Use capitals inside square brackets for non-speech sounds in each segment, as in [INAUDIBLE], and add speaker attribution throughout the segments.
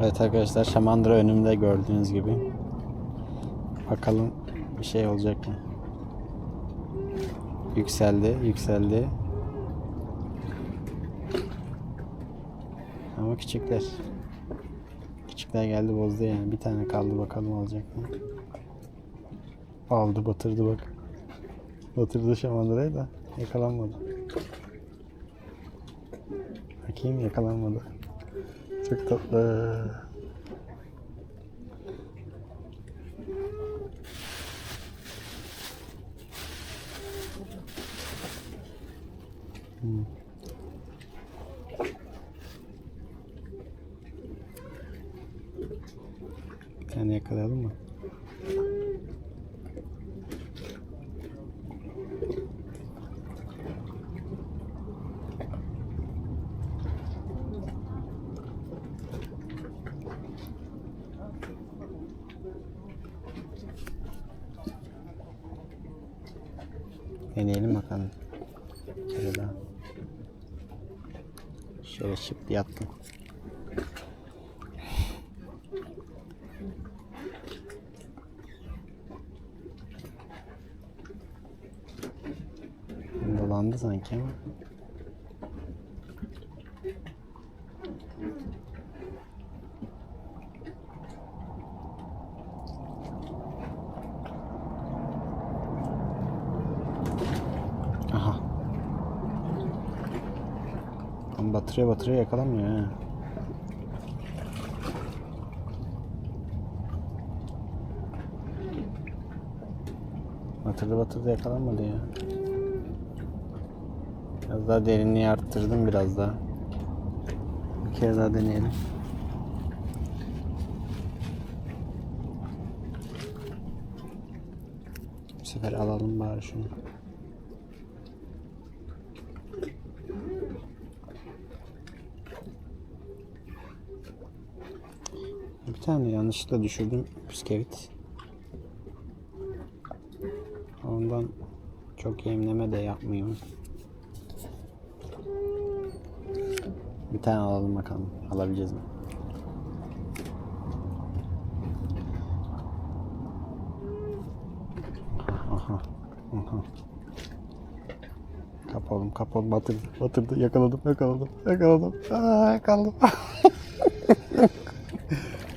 Speaker 1: Evet arkadaşlar şamandıra önümde gördüğünüz gibi. Bakalım bir şey olacak mı? Yükseldi, yükseldi. Ama küçükler. Küçükler geldi bozdu yani. Bir tane kaldı bakalım olacak mı? Aldı batırdı bak. Batırdı şamandırayı da yakalanmadı. Bakayım yakalanmadı. Çok tatlı. Hmm. Bir tane yakalayalım mı? Deneyelim bakalım. Bir kere daha. Şöyle şıp diye attım. Dolandı sanki ama. Aha. Tam batırıyor batırıyor yakalanmıyor ha. Batırdı batırdı yakalanmadı ya. Biraz daha derinliği arttırdım biraz daha. Bir kere daha deneyelim. Bu sefer alalım bari şunu. Bir tane yanlışlıkla düşürdüm bisküvit. Ondan çok yemleme de yapmıyorum. Tane alalım bakalım. Alabileceğiz mi? Aha. Aha. Kap oğlum kap oğlum batırdı batırdı yakaladım yakaladım yakaladım Aa, yakaladım [LAUGHS]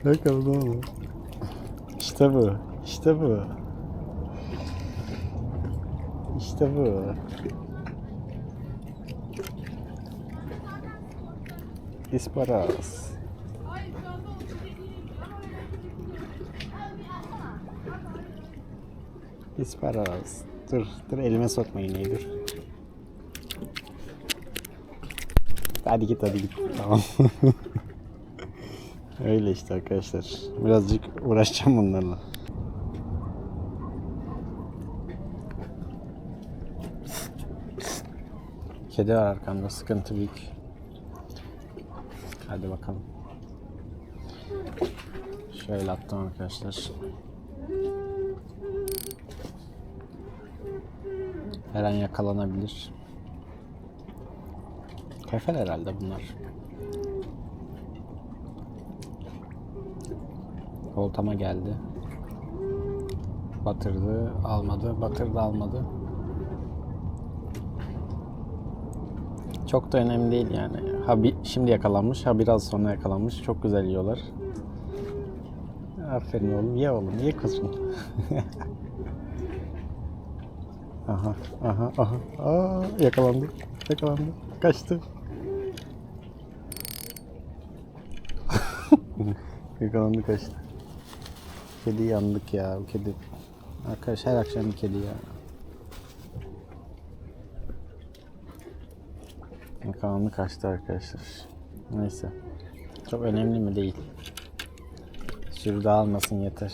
Speaker 1: yakaladım oğlum İşte bu işte bu İşte bu İsparas İsparas Dur dur elime sokma iğneyi dur. Hadi git hadi git. Tamam. [LAUGHS] Öyle işte arkadaşlar. Birazcık uğraşacağım bunlarla. Kedi var arkamda sıkıntı büyük Hadi bakalım. Şöyle attım arkadaşlar. Her an yakalanabilir. Kefel herhalde bunlar. Oltama geldi. Batırdı, almadı. Batırdı, almadı. Çok da önemli değil yani. Ha bir, şimdi yakalanmış, ha biraz sonra yakalanmış. Çok güzel yiyorlar. Aferin oğlum, ye oğlum, ye kızım. [LAUGHS] aha, aha, aha. Aa, yakalandı, yakalandı. Kaçtı. [LAUGHS] yakalandı, kaçtı. Kedi yandık ya, bu kedi. Arkadaş her akşam kedi ya. Karanlık kaçtı arkadaşlar. Neyse. Çok önemli mi değil. Sürü dağılmasın yeter.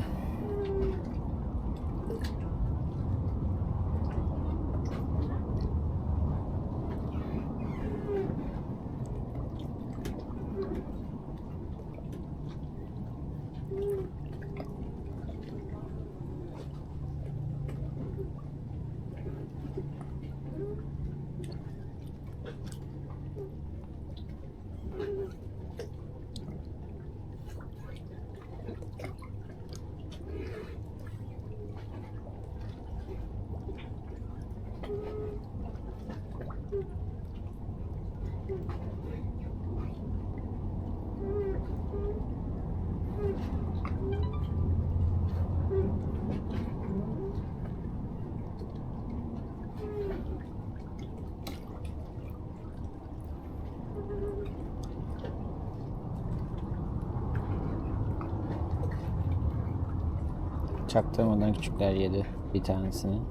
Speaker 1: Çaktırmadan küçükler yedi bir tanesini.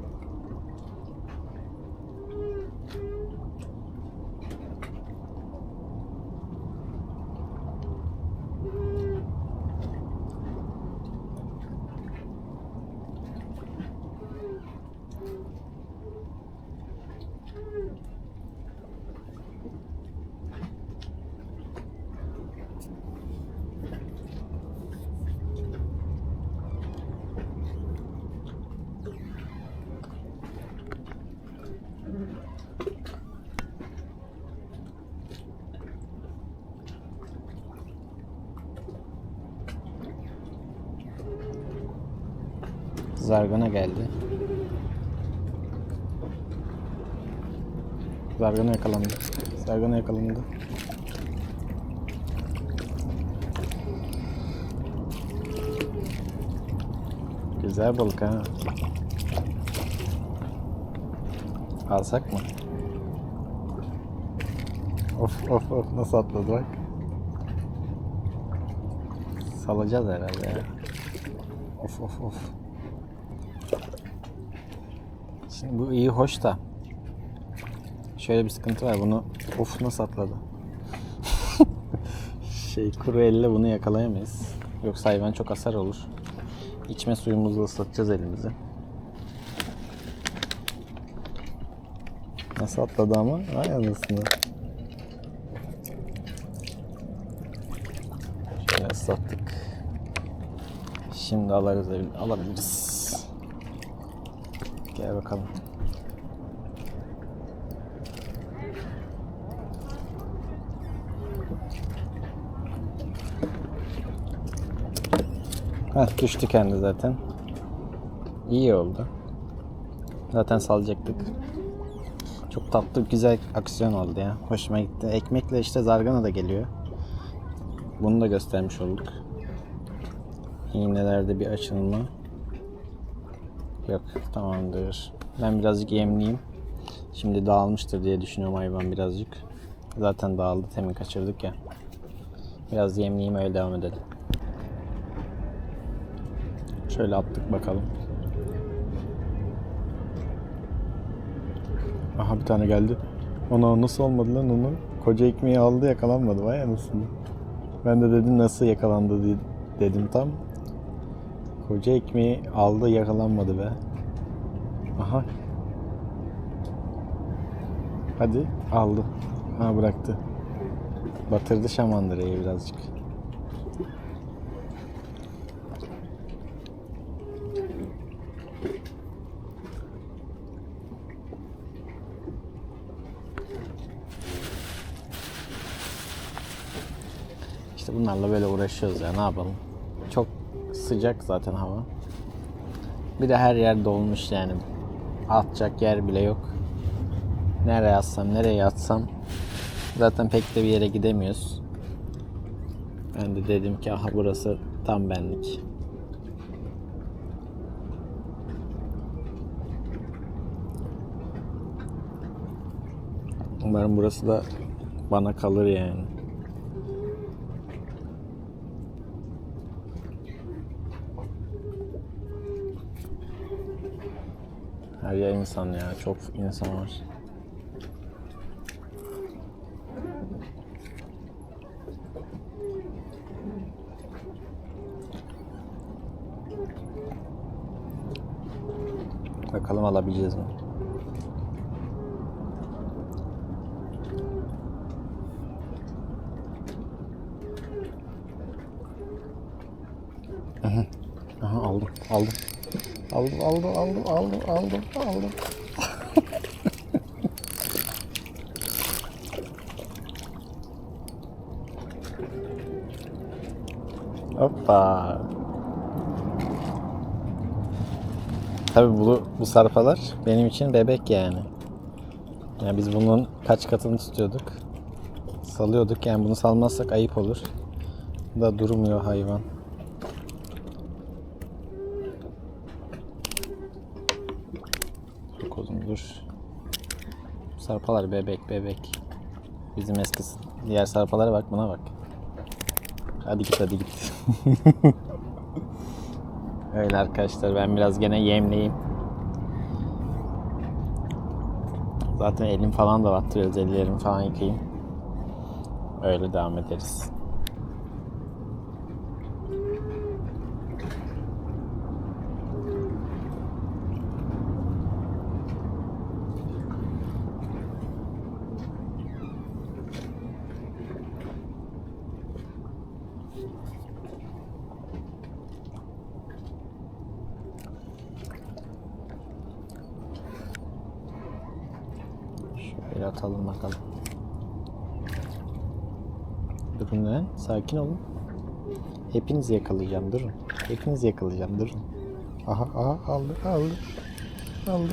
Speaker 1: Zargana geldi. Zargana yakalandı. Zargana yakalandı. Güzel balık ha. Alsak mı? Of of of nasıl atladı bak. Salacağız herhalde ya. Of of of. Şimdi bu iyi hoş da şöyle bir sıkıntı var. Bunu of nasıl atladı [LAUGHS] şey kuru elle bunu yakalayamayız. Yoksa hayvan çok hasar olur. İçme suyumuzla ıslatacağız elimizi nasıl atladı ama? Ay anasını. Şöyle ıslattık. Şimdi alırız alabiliriz Gel bakalım. Heh, düştü kendi zaten. İyi oldu. Zaten salacaktık. Çok tatlı, güzel aksiyon oldu ya. Hoşuma gitti. Ekmekle işte zargana da geliyor. Bunu da göstermiş olduk. İğnelerde bir açılma. Yok tamamdır. Ben birazcık yemleyeyim. Şimdi dağılmıştır diye düşünüyorum hayvan birazcık. Zaten dağıldı. Temin kaçırdık ya. Biraz yemleyeyim öyle devam edelim. Şöyle attık bakalım. Aha bir tane geldi. Ona nasıl olmadı lan onu? Koca ekmeği aldı yakalanmadı vay anasını. Ben de dedim nasıl yakalandı dedim tam. Koca ekmeği aldı yakalanmadı be. Aha. Hadi aldı. Ha bıraktı. Batırdı şamandırayı birazcık. İşte bunlarla böyle uğraşıyoruz ya ne yapalım. Çok sıcak zaten hava. Bir de her yer dolmuş yani. Atacak yer bile yok. Nereye atsam, nereye yatsam. Zaten pek de bir yere gidemiyoruz. Ben de dedim ki aha burası tam benlik. Umarım burası da bana kalır yani. Her yer insan ya. Çok insan var. Bakalım alabileceğiz mi? Aha, aha aldım, aldım. Aldım, aldım, aldım, aldım, aldım, aldım. Hoppa. Tabii bu, bu sarpalar benim için bebek yani. Yani biz bunun kaç katını tutuyorduk. Salıyorduk yani bunu salmazsak ayıp olur. Da durmuyor hayvan. Çok uzun dur. Sarpalar bebek bebek. Bizim eskisi. Diğer sarpalara bak buna bak. Hadi git hadi git. [LAUGHS] Öyle arkadaşlar ben biraz gene yemleyeyim. Zaten elim falan da battırıyoruz. Ellerimi falan yıkayayım. Öyle devam ederiz. Şöyle atalım bakalım. Durun. Sakin olun. Hepinizi yakalayacağım. Durun. Hepinizi yakalayacağım. Durun. Aha aha aldı aldı. Aldı.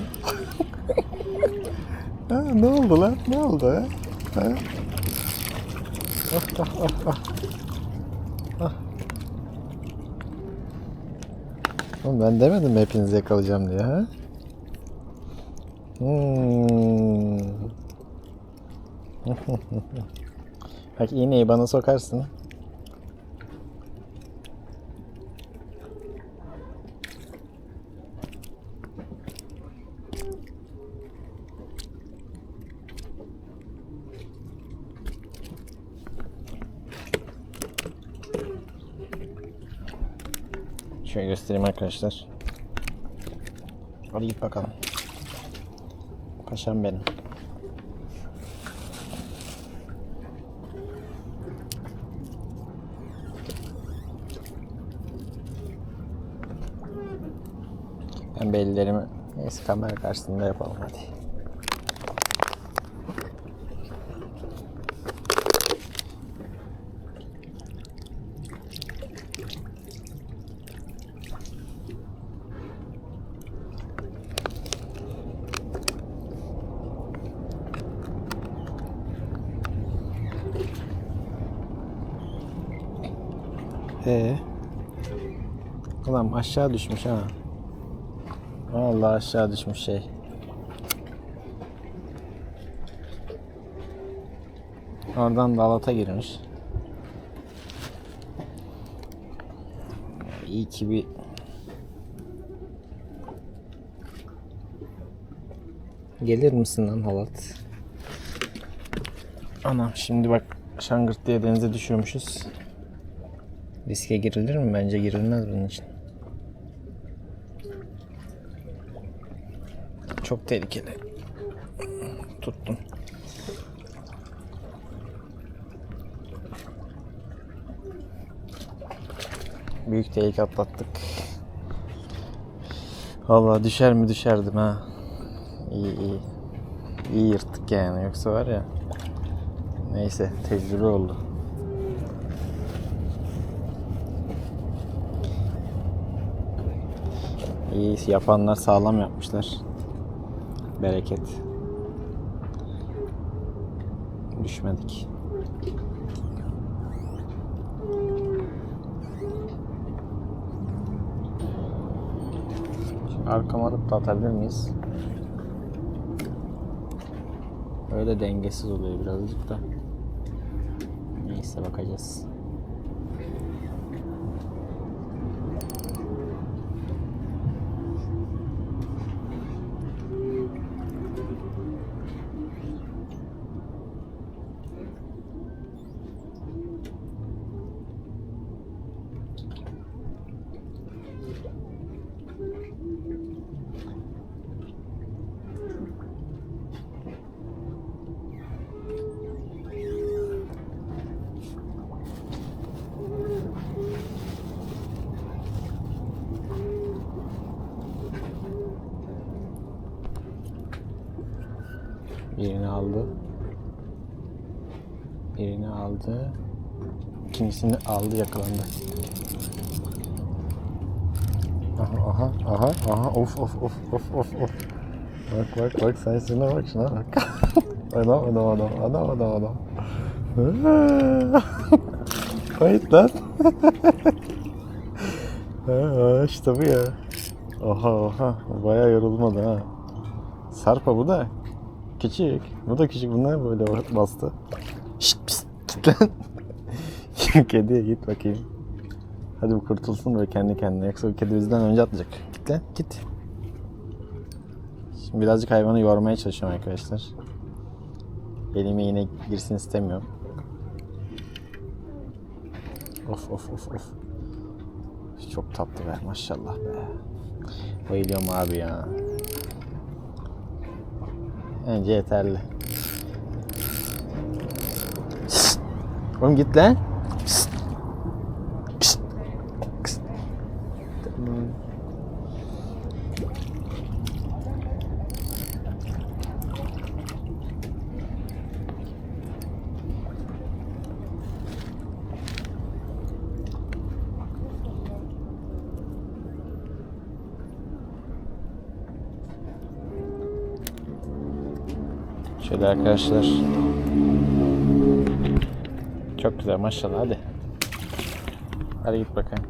Speaker 1: [LAUGHS] ha, ne oldu lan? Ne oldu ha? ha? Ah, ah, ah, ah. Ah. Ben demedim mi hepinizi yakalayacağım diye ha? Hmm. [LAUGHS] Bak iğneyi bana sokarsın. Şöyle göstereyim arkadaşlar. Hadi git bakalım. Paşam benim. Bellerimi neyse kamera karşısında yapalım hadi. Ee. Ulan aşağı düşmüş ha. Vallahi aşağı düşmüş şey. Oradan dalata girmiş. İyi ki bir Gelir misin lan halat? Ana şimdi bak şangırt diye denize düşüyormuşuz. Riske girilir mi? Bence girilmez bunun için. Çok tehlikeli. Tuttum. Büyük tehlike atlattık. Vallahi düşer mi düşerdim ha. İyi iyi. İyi yırttık yani yoksa var ya. Neyse tecrübe oldu. İyi yapanlar sağlam yapmışlar. Bereket. Düşmedik. Arkama alıp da atabilir miyiz? Öyle dengesiz oluyor birazcık da. Neyse bakacağız. Birini aldı. Birini aldı. İkincisini aldı yakalandı. Aha aha aha aha of of of of of of. Bak bak bak sen şuna bak şuna bak. [LAUGHS] adam adam adam adam adam adam. [LAUGHS] Kayıt lan. [LAUGHS] ha, işte bu ya. Oha oha bayağı yorulmadı ha. Sarpa bu da küçük. Bu da küçük. Bunlar böyle bastı. Şşt pist git lan. [LAUGHS] Kediye git bakayım. Hadi bu kurtulsun ve kendi kendine. Yoksa bu kedi bizden önce atlayacak. Git lan git. Şimdi birazcık hayvanı yormaya çalışıyorum arkadaşlar. Elime yine girsin istemiyorum. Of of of of. Çok tatlı be maşallah be. Bayılıyorum abi ya. Bence yeterli. Şşt! Oğlum git lan. Şöyle arkadaşlar. Güzel maşallah hadi. Hadi git bakayım.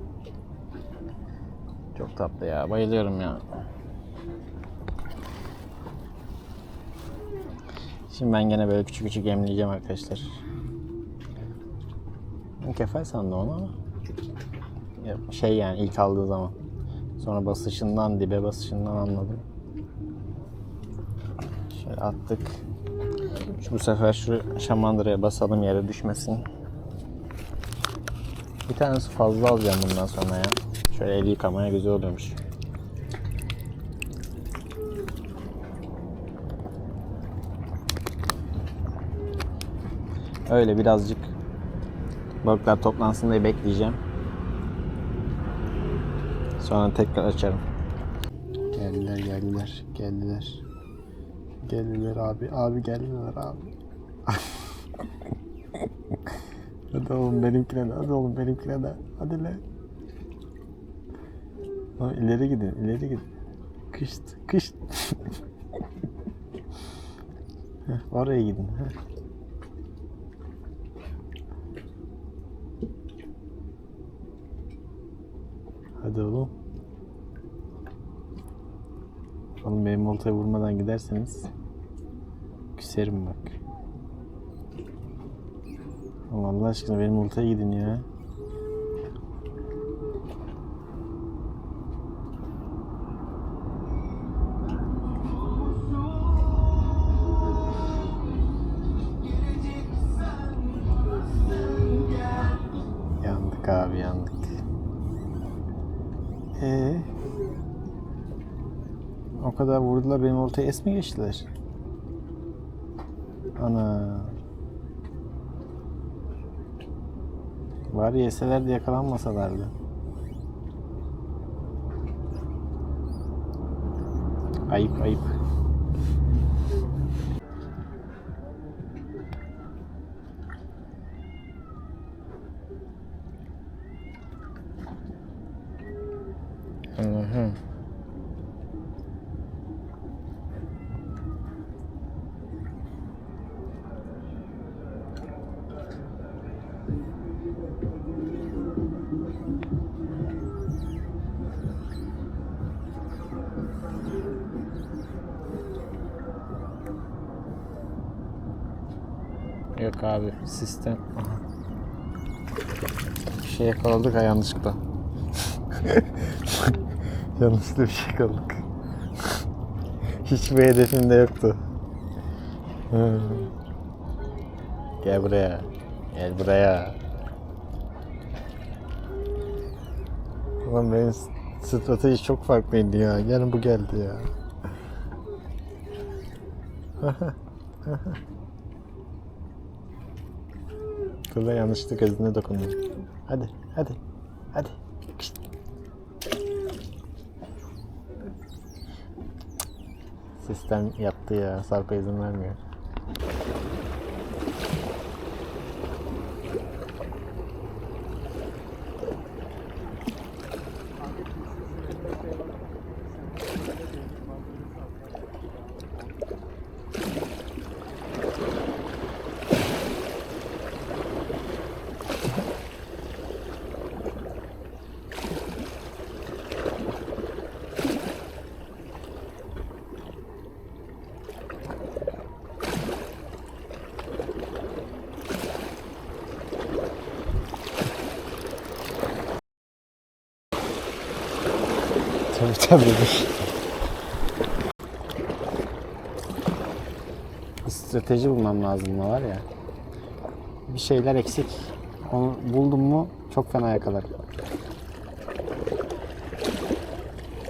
Speaker 1: Çok tatlı ya bayılıyorum ya. Şimdi ben gene böyle küçük küçük emleyeceğim arkadaşlar. Kefal sandım onu ama. Şey yani ilk aldığı zaman. Sonra basışından dibe basışından anladım. Şöyle attık. Şu bu sefer şu şamandıraya basalım yere düşmesin. Bir tanesi fazla alacağım bundan sonra ya. Şöyle el yıkamaya güzel oluyormuş. Öyle birazcık balıklar toplansın diye bekleyeceğim. Sonra tekrar açarım. Geldiler geldiler geldiler. Geldiler abi abi geldiler abi. Hadi oğlum benimkine de hadi oğlum benimkine de hadi lan. Lan ileri gidin ileri gidin. Kışt kışt. [LAUGHS] Oraya gidin. Heh. Hadi oğlum. Oğlum benim oltaya vurmadan giderseniz küserim bak. Allah aşkına benim oltaya gidin ya. Yandık abi yandık. Ee, o kadar vurdular benim ortaya es mi geçtiler? Ana. Var yeseler de yakalanmasalardı. Ayıp ayıp. Hı abi sistem. Bir şey yakaladık ha yanlışlıkla. [LAUGHS] yanlışlıkla bir şey yakaladık. Hiçbir hedefimde yoktu. Gel buraya. Gel buraya. Ulan benim strateji çok farklıydı ya. Yarın bu geldi ya. [LAUGHS] Kıla yanlışlıkla gözüne dokundum. Hadi, hadi, hadi. Sistem yattı ya. Sarpa izin vermiyor. Tabii. Strateji bulmam lazım da var ya. Bir şeyler eksik. Onu buldum mu çok fena yakalar.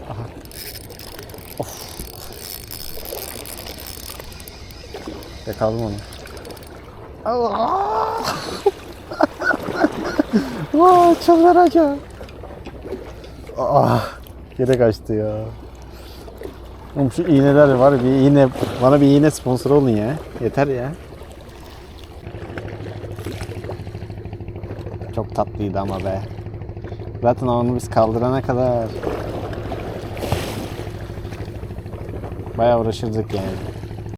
Speaker 1: Aha. Of. Yakaladım onu. Allah! [LAUGHS] Vay çıldıracağım. Ah, yere kaçtı ya. Oğlum şu iğneler var bir iğne bana bir iğne sponsor olun ya. Yeter ya. Çok tatlıydı ama be. Zaten onu biz kaldırana kadar bayağı uğraşırdık yani.